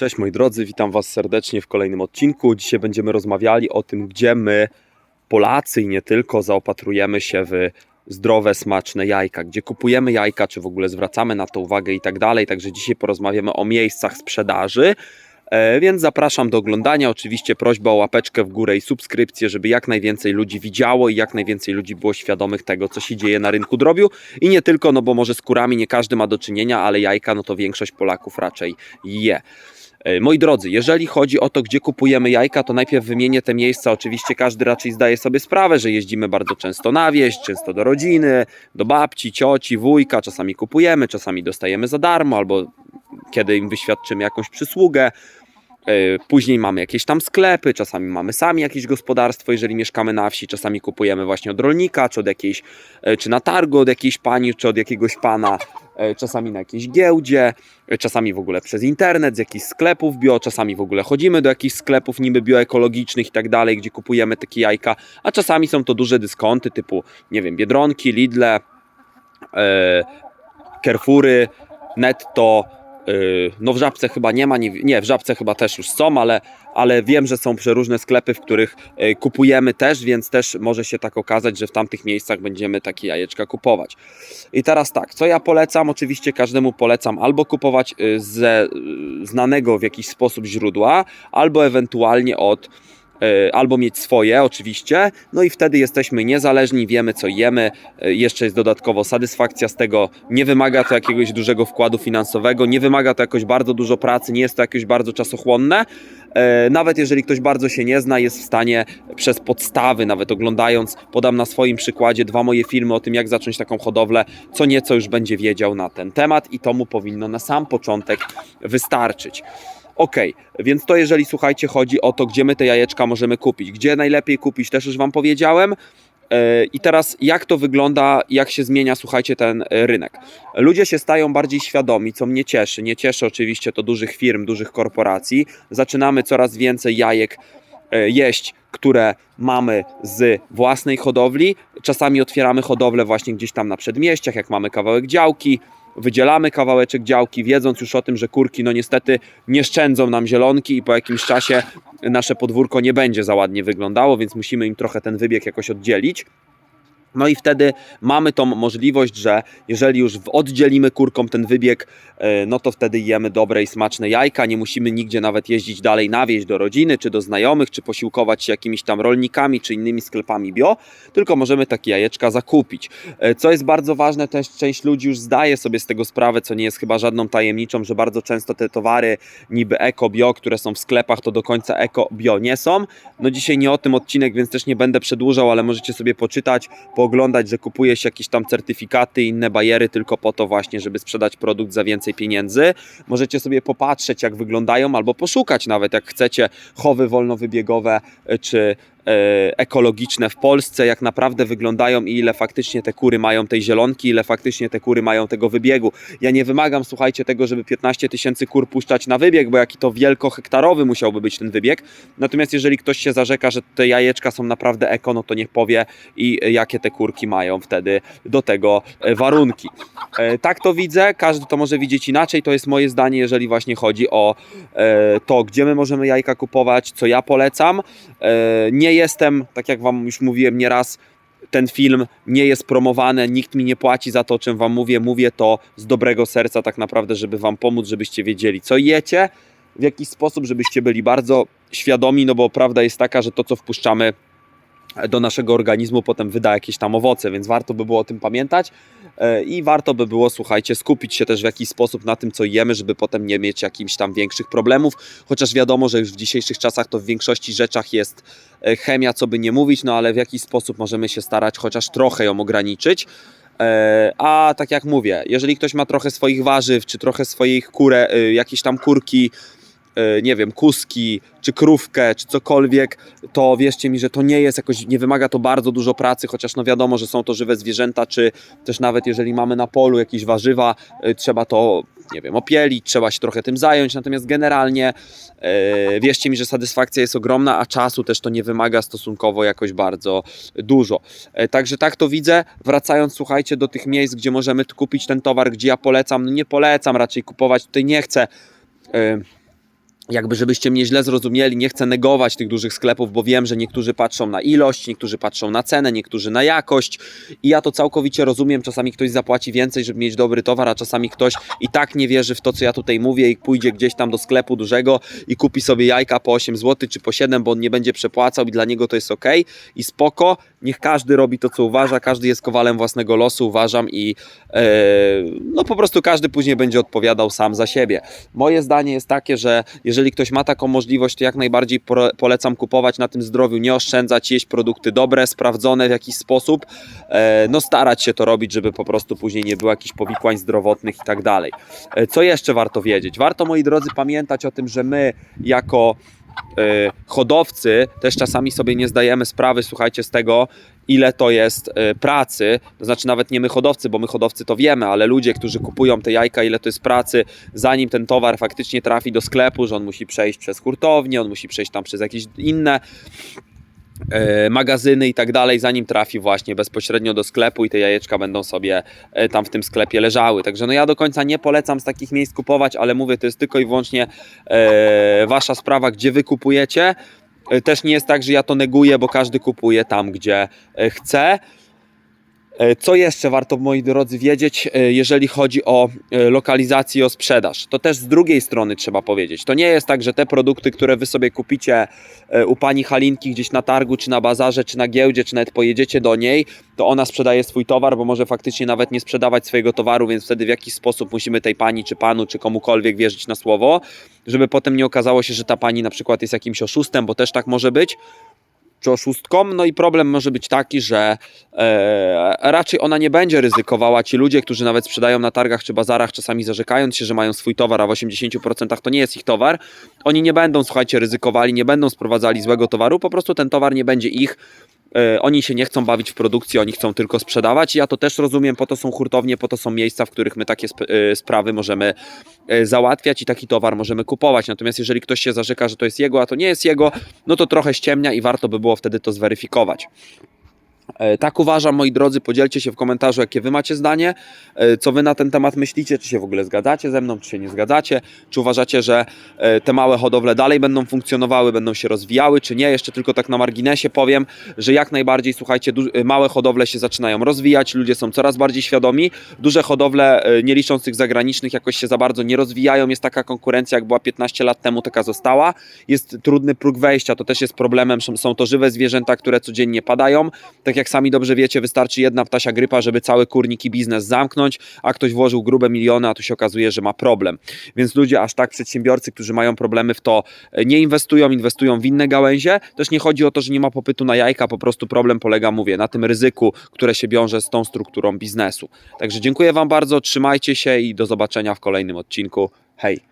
Cześć moi drodzy, witam Was serdecznie w kolejnym odcinku. Dzisiaj będziemy rozmawiali o tym, gdzie my, Polacy i nie tylko, zaopatrujemy się w zdrowe, smaczne jajka, gdzie kupujemy jajka, czy w ogóle zwracamy na to uwagę i tak dalej. Także dzisiaj porozmawiamy o miejscach sprzedaży. E, Więc zapraszam do oglądania. Oczywiście prośba o łapeczkę w górę i subskrypcję, żeby jak najwięcej ludzi widziało i jak najwięcej ludzi było świadomych tego, co się dzieje na rynku drobiu. I nie tylko, no bo może z kurami nie każdy ma do czynienia, ale jajka, no to większość Polaków raczej je. E, Moi drodzy, jeżeli chodzi o to, gdzie kupujemy jajka, to najpierw wymienię te miejsca. Oczywiście każdy raczej zdaje sobie sprawę, że jeździmy bardzo często na wieś, często do rodziny, do babci, cioci, wujka. Czasami kupujemy, czasami dostajemy za darmo, albo kiedy im wyświadczymy jakąś przysługę. E, Później mamy jakieś tam sklepy, czasami mamy sami jakieś gospodarstwo, jeżeli mieszkamy na wsi, czasami kupujemy właśnie od rolnika, czy od jakiejś, e, czy na targu od jakiejś pani, czy od jakiegoś pana, e, czasami na jakiejś giełdzie, czasami w ogóle przez internet, z jakichś sklepów bio, czasami w ogóle chodzimy do jakichś sklepów niby bioekologicznych i tak dalej, gdzie kupujemy takie jajka, a czasami są to duże dyskonty typu, nie wiem, Biedronki, Lidle, Carrefoury, Netto, No w Żabce chyba nie ma, nie, nie w Żabce chyba też już są, ale, ale wiem, że są przeróżne sklepy, w których yy, kupujemy też, więc też może się tak okazać, że w tamtych miejscach będziemy takie jajeczka kupować. I teraz tak, co ja polecam? Oczywiście każdemu polecam albo kupować yy, ze znanego w jakiś sposób źródła, albo ewentualnie od albo mieć swoje oczywiście, no i wtedy jesteśmy niezależni, wiemy co jemy, E, jeszcze jest dodatkowo satysfakcja z tego, nie wymaga to jakiegoś dużego wkładu finansowego, nie wymaga to jakoś bardzo dużo pracy, nie jest to jakoś bardzo czasochłonne, E, nawet jeżeli ktoś bardzo się nie zna, jest w stanie przez podstawy, nawet oglądając, podam na swoim przykładzie dwa moje filmy o tym, jak zacząć taką hodowlę, co nieco już będzie wiedział na ten temat i to mu powinno na sam początek wystarczyć. Ok, więc to jeżeli słuchajcie, chodzi o to, gdzie my te jajeczka możemy kupić. Gdzie najlepiej kupić, też już Wam powiedziałem. E, I teraz jak to wygląda, jak się zmienia, słuchajcie, ten e, rynek. Ludzie się stają bardziej świadomi, co mnie cieszy. Nie cieszy oczywiście to dużych firm, dużych korporacji. Zaczynamy coraz więcej jajek e, jeść, które mamy z własnej hodowli. Czasami otwieramy hodowlę właśnie gdzieś tam na przedmieściach, jak mamy kawałek działki. Wydzielamy kawałeczek działki, wiedząc już o tym, że kurki no niestety nie szczędzą nam zielonki i po jakimś czasie nasze podwórko nie będzie za ładnie wyglądało, więc musimy im trochę ten wybieg jakoś oddzielić. No i wtedy mamy tą możliwość, że jeżeli już oddzielimy kurkom ten wybieg, e, no to wtedy jemy dobre i smaczne jajka. Nie musimy nigdzie nawet jeździć dalej na wieś do rodziny, czy do znajomych, czy posiłkować się jakimiś tam rolnikami, czy innymi sklepami bio, tylko możemy takie jajeczka zakupić. E, Co jest bardzo ważne, też część ludzi już zdaje sobie z tego sprawę, co nie jest chyba żadną tajemniczą, że bardzo często te towary niby eko, bio, które są w sklepach, to do końca eko, bio nie są. No dzisiaj nie o tym odcinek, więc też nie będę przedłużał, ale możecie sobie poczytać, pooglądać, że kupuje się jakieś tam certyfikaty inne bajery tylko po to właśnie, żeby sprzedać produkt za więcej pieniędzy. Możecie sobie popatrzeć, jak wyglądają, albo poszukać nawet, jak chcecie, chowy wolnowybiegowe e, czy ekologiczne w Polsce, jak naprawdę wyglądają i ile faktycznie te kury mają tej zielonki, ile faktycznie te kury mają tego wybiegu. Ja nie wymagam, słuchajcie, tego, żeby 15 tysięcy kur puszczać na wybieg, bo jaki to wielkohektarowy musiałby być ten wybieg. Natomiast jeżeli ktoś się zarzeka, że te jajeczka są naprawdę eko, no to niech powie i e, jakie te kurki mają wtedy do tego e, warunki. E, Tak to widzę, każdy to może widzieć inaczej, to jest moje zdanie, jeżeli właśnie chodzi o e, to, gdzie my możemy jajka kupować, co ja polecam. E, Nie jestem, tak jak Wam już mówiłem nieraz, ten film nie jest promowany, nikt mi nie płaci za to, o czym Wam mówię. Mówię to z dobrego serca, tak naprawdę, żeby Wam pomóc, żebyście wiedzieli, co jecie, w jakiś sposób, żebyście byli bardzo świadomi, no bo prawda jest taka, że to, co wpuszczamy do naszego organizmu, potem wyda jakieś tam owoce, więc warto by było o tym pamiętać E, i warto by było, słuchajcie, skupić się też w jakiś sposób na tym, co jemy, żeby potem nie mieć jakichś tam większych problemów, chociaż wiadomo, że już w dzisiejszych czasach to w większości rzeczach jest e, chemia, co by nie mówić, no ale w jakiś sposób możemy się starać chociaż trochę ją ograniczyć. E, A tak jak mówię, jeżeli ktoś ma trochę swoich warzyw, czy trochę swoich kurę, jakieś tam kurki, nie wiem, kuski, czy krówkę, czy cokolwiek, to wierzcie mi, że to nie jest jakoś, nie wymaga to bardzo dużo pracy, chociaż no wiadomo, że są to żywe zwierzęta, czy też nawet jeżeli mamy na polu jakieś warzywa, e, trzeba to, nie wiem, opielić, trzeba się trochę tym zająć, natomiast generalnie e, wierzcie mi, że satysfakcja jest ogromna, a czasu też to nie wymaga stosunkowo jakoś bardzo dużo. E, Także tak to widzę. Wracając, słuchajcie, do tych miejsc, gdzie możemy kupić ten towar, gdzie ja polecam, no nie polecam raczej kupować, tutaj nie chcę e, jakby żebyście mnie źle zrozumieli, nie chcę negować tych dużych sklepów, bo wiem, że niektórzy patrzą na ilość, niektórzy patrzą na cenę, niektórzy na jakość i ja to całkowicie rozumiem. Czasami ktoś zapłaci więcej, żeby mieć dobry towar, a czasami ktoś i tak nie wierzy w to, co ja tutaj mówię i pójdzie gdzieś tam do sklepu dużego i kupi sobie jajka po 8 zł czy po 7, bo on nie będzie przepłacał i dla niego to jest ok i spoko. Niech każdy robi to, co uważa, każdy jest kowalem własnego losu, uważam i e, no po prostu każdy później będzie odpowiadał sam za siebie. Moje zdanie jest takie, że jeżeli ktoś ma taką możliwość, to jak najbardziej polecam kupować na tym zdrowiu, nie oszczędzać, jeść produkty dobre, sprawdzone w jakiś sposób, e, no starać się to robić, żeby po prostu później nie było jakichś powikłań zdrowotnych i tak dalej. E, Co jeszcze warto wiedzieć? Warto, moi drodzy, pamiętać o tym, że my jako hodowcy też czasami sobie nie zdajemy sprawy, słuchajcie, z tego, ile to jest e, pracy, to znaczy nawet nie my hodowcy, bo my hodowcy to wiemy, ale ludzie, którzy kupują te jajka, ile to jest pracy, zanim ten towar faktycznie trafi do sklepu, że on musi przejść przez hurtownię, on musi przejść tam przez jakieś inne e, magazyny i tak dalej, zanim trafi właśnie bezpośrednio do sklepu i te jajeczka będą sobie e, tam w tym sklepie leżały. Także no ja do końca nie polecam z takich miejsc kupować, ale mówię, to jest tylko i wyłącznie e, wasza sprawa, gdzie wy kupujecie. E, Też nie jest tak, że ja to neguję, bo każdy kupuje tam, gdzie e, chce. E, Co jeszcze warto, moi drodzy, wiedzieć, e, jeżeli chodzi o e, lokalizację o sprzedaż? To też z drugiej strony trzeba powiedzieć. To nie jest tak, że te produkty, które wy sobie kupicie u pani Halinki gdzieś na targu, czy na bazarze, czy na giełdzie, czy nawet pojedziecie do niej, to ona sprzedaje swój towar, bo może faktycznie nawet nie sprzedawać swojego towaru, więc wtedy w jakiś sposób musimy tej pani, czy panu, czy komukolwiek wierzyć na słowo, żeby potem nie okazało się, że ta pani na przykład jest jakimś oszustem, bo też tak może być czy oszustką. No i problem może być taki, że e, raczej ona nie będzie ryzykowała. Ci ludzie, którzy nawet sprzedają na targach czy bazarach, czasami zarzekając się, że mają swój towar, a w 80% to nie jest ich towar, oni nie będą, słuchajcie, ryzykowali, nie będą sprowadzali złego towaru, po prostu ten towar nie będzie ich. E, Oni się nie chcą bawić w produkcji, oni chcą tylko sprzedawać. Ja to też rozumiem, po to są hurtownie, po to są miejsca, w których my takie sp- e, sprawy możemy e, załatwiać i taki towar możemy kupować. Natomiast jeżeli ktoś się zarzeka, że to jest jego, a to nie jest jego, no to trochę ściemnia i warto by było wtedy to zweryfikować. E, Tak uważam, moi drodzy, podzielcie się w komentarzu, jakie wy macie zdanie, e, co wy na ten temat myślicie, czy się w ogóle zgadzacie ze mną, czy się nie zgadzacie, czy uważacie, że e, te małe hodowle dalej będą funkcjonowały, będą się rozwijały, czy nie. Jeszcze tylko tak na marginesie powiem, że jak najbardziej, słuchajcie, małe hodowle się zaczynają rozwijać, ludzie są coraz bardziej świadomi, duże hodowle, nie licząc tych zagranicznych, jakoś się za bardzo nie rozwijają, jest taka konkurencja, jak była 15 lat temu, taka została, jest trudny próg wejścia, to też jest problemem, są to żywe zwierzęta, które codziennie padają, tak jak sami dobrze wiecie, wystarczy jedna ptasia grypa, żeby cały kurnik i biznes zamknąć, a ktoś włożył grube miliony, a tu się okazuje, że ma problem. Więc ludzie, aż tak przedsiębiorcy, którzy mają problemy w to, e, nie inwestują, inwestują w inne gałęzie. Też nie chodzi o to, że nie ma popytu na jajka, po prostu problem polega, mówię, na tym ryzyku, które się wiąże z tą strukturą biznesu. Także dziękuję Wam bardzo, trzymajcie się i do zobaczenia w kolejnym odcinku. Hej!